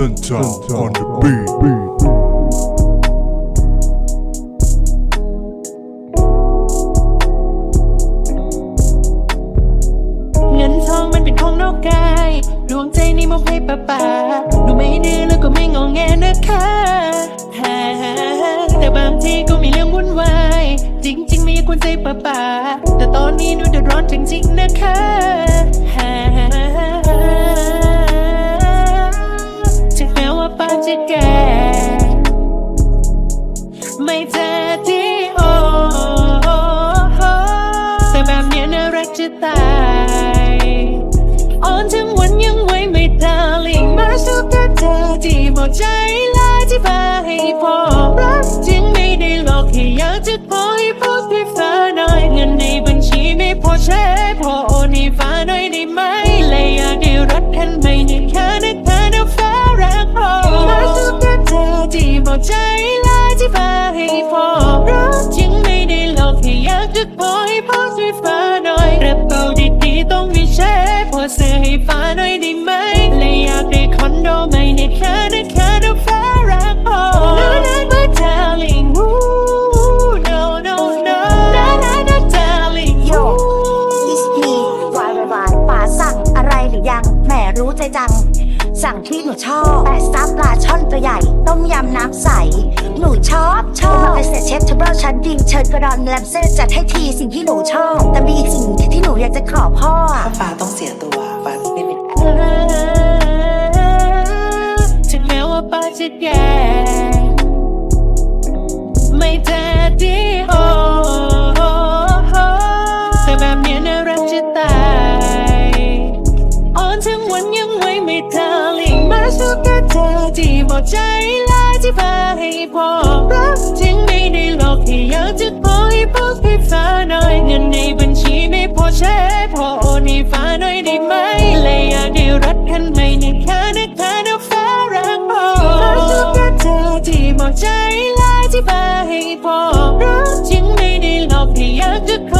Suntown on the beat. เงินทองมันเป็นของนอกกายดวงใจนี่มอบให้ป้าป่าหนูไม่ดีแล้วก็ไม่งอแงนะคะฮ่าแต่บางทีก็มีเรื่องวุ่นวายจริงๆไม่อยากกวนใจป้าป่าแต่ตอนนี้หนูเดือดร้อนจริงๆนะคะ จะตายอ่อนทั้งวันยังไว้ไม่ดาลิงมาสุขกับเธอที่หมดใจลายที่พาให้พอรักจริงไม่ได้หลอกแค่อยากจะขอให้พูดให้ฟ้าหน่อยเงินในบัญชีไม่พอใช้พอโอนให้ฟ้าหน่อยได้ไหมเลยอยากได้รถคันใหม่ในแค่นะคะนะฟ้ารักพอมาสุขกับเธอที่หมดใจลายที่พา ฟ้าหน่อยได้ไหมเลยอยากได้คอนโดใหม่ในแค่นะคะนะฟ้ารักพอ No no no darling Ooh, no no no no no no darling โย Ooh. It's me วายวายป่าสั่งอะไรหรือยัง แหมรู้ใจจัง สั่งที่หนูชอบแปะซับปลาช่อนตัวใหญ่ ต้มยำน้ำใส หนูชอบชอบมาเป็นเซตเชฟทับเบิลชั้นดีเชิญกระดอนแลมเซ่จัดให้ทีสิ่งที่หนูชอบ แต่มีอีกสิ่งที่หนูอยากจะขอพ่ออะถ้าฟ้าต้องเสียตัวฟ้าไม่มีถึงแม้ว่าป้าจะแก่ ลิงมาสุกับเธอที่หมดใจลายที่พาให้พอรักจริงไม่ได้หลอกแค่อยากจะขอให้พูดให้ฟ้าหน่อยเงินในบัญชีไม่พอใช้พอโอนให้ฟ้าหน่อยได้ไหมเลยอยากได้รถคันใหม่ในแค่นะคะนะฟ้ารักพอมาสุกับเธอที่หมดใจลายที่พาให้พอรักจริงไม่ได้หลอกแค่อยากจะขอ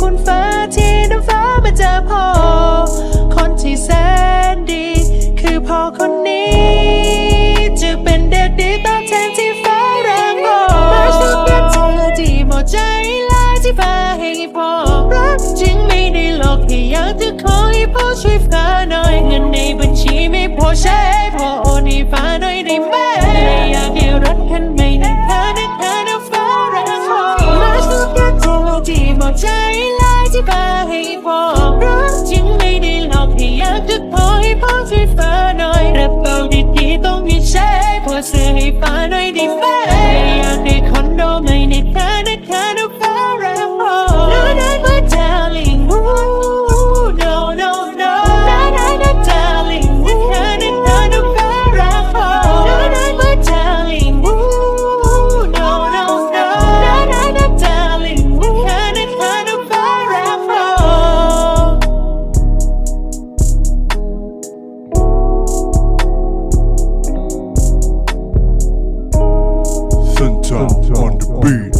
คุณฟ้าที่น้ำฟ้ามาเจอพ่อ คนที่แสนดี คือพ่อคนนี้ จะเป็นเด็กดีตอบแทนที่ฟ้ารักพ่อมาสุขกับเธอที่หมดใจลายที่ฟ้าให้พ่อ รักจริงไม่ได้หลอกแค่อยากจะขอให้พ่อช่วยฟ้าหน่อยเงินในบัญชีไม่พอใช้พอโอนให้ฟ้าหน่อยได้ไหม nơi đi về On the beat.